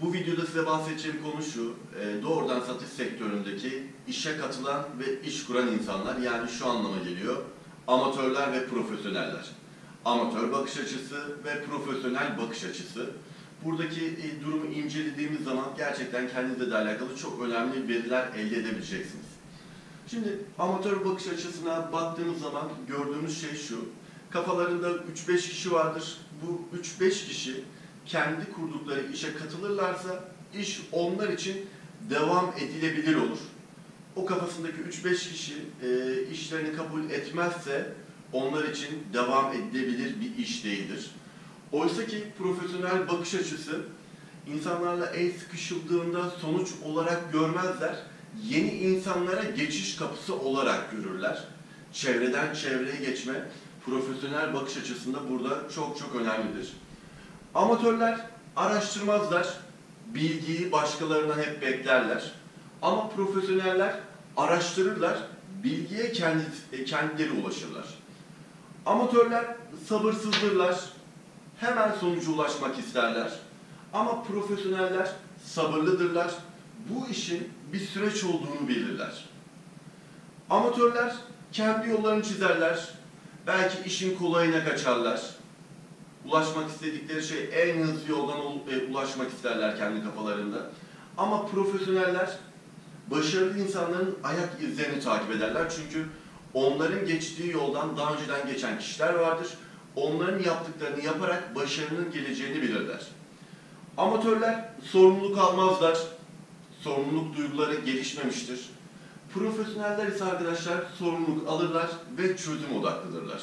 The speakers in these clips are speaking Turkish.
Bu videoda size bahsedeceğim konu şu, e, doğrudan satış sektöründeki işe katılan ve iş kuran insanlar yani şu anlama geliyor, amatörler ve profesyoneller. Amatör bakış açısı ve profesyonel bakış açısı. Buradaki e, durumu incelediğimiz zaman gerçekten kendinizle de alakalı çok önemli veriler elde edebileceksiniz. Şimdi amatör bakış açısına baktığımız zaman gördüğümüz şey şu, kafalarında 3-5 kişi vardır. Bu 3-5 kişi kendi kurdukları işe katılırlarsa iş onlar için devam edilebilir olur. O kafasındaki 3-5 kişi e, işlerini kabul etmezse onlar için devam edilebilir bir iş değildir. Oysa ki profesyonel bakış açısı insanlarla el sıkışıldığında sonuç olarak görmezler, yeni insanlara geçiş kapısı olarak görürler. Çevreden çevreye geçme profesyonel bakış açısında burada çok çok önemlidir. Amatörler araştırmazlar, bilgiyi başkalarına hep beklerler. Ama profesyoneller araştırırlar, bilgiye kendi, e, kendileri ulaşırlar. Amatörler sabırsızdırlar, hemen sonuca ulaşmak isterler. Ama profesyoneller sabırlıdırlar, bu işin bir süreç olduğunu bilirler. Amatörler kendi yollarını çizerler, belki işin kolayına kaçarlar, ulaşmak istedikleri şey en hızlı yoldan e, ulaşmak isterler kendi kafalarında. Ama profesyoneller başarılı insanların ayak izlerini takip ederler. Çünkü onların geçtiği yoldan daha önceden geçen kişiler vardır. Onların yaptıklarını yaparak başarının geleceğini bilirler. Amatörler sorumluluk almazlar. Sorumluluk duyguları gelişmemiştir. Profesyoneller ise arkadaşlar sorumluluk alırlar ve çözüm odaklıdırlar.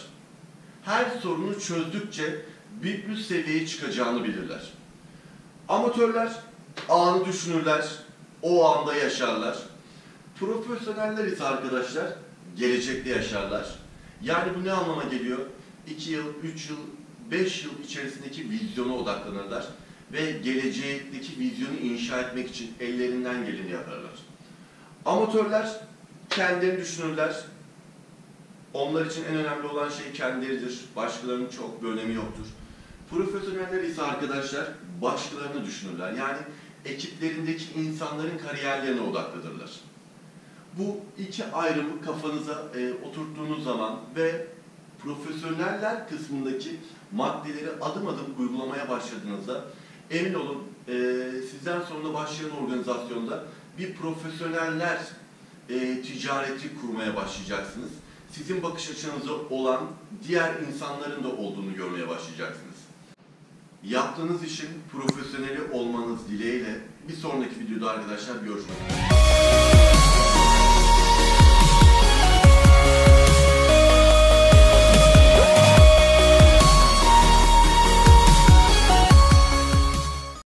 Her sorunu çözdükçe bir üst seviyeye çıkacağını bilirler. Amatörler anı düşünürler, o anda yaşarlar. Profesyoneller ise arkadaşlar gelecekte yaşarlar. Yani bu ne anlama geliyor? 2 yıl, 3 yıl, 5 yıl içerisindeki vizyona odaklanırlar ve gelecekteki vizyonu inşa etmek için ellerinden geleni yaparlar. Amatörler kendilerini düşünürler. Onlar için en önemli olan şey kendileridir. Başkalarının çok bir önemi yoktur. Profesyoneller ise arkadaşlar başkalarını düşünürler. Yani ekiplerindeki insanların kariyerlerine odaklıdırlar. Bu iki ayrımı kafanıza e, oturttuğunuz zaman ve profesyoneller kısmındaki maddeleri adım adım uygulamaya başladığınızda emin olun e, sizden sonra başlayan organizasyonda bir profesyoneller e, ticareti kurmaya başlayacaksınız. Sizin bakış açınızda olan diğer insanların da olduğunu görmeye başlayacaksınız. Yaptığınız işin profesyoneli olmanız dileğiyle bir sonraki videoda arkadaşlar görüşmek üzere.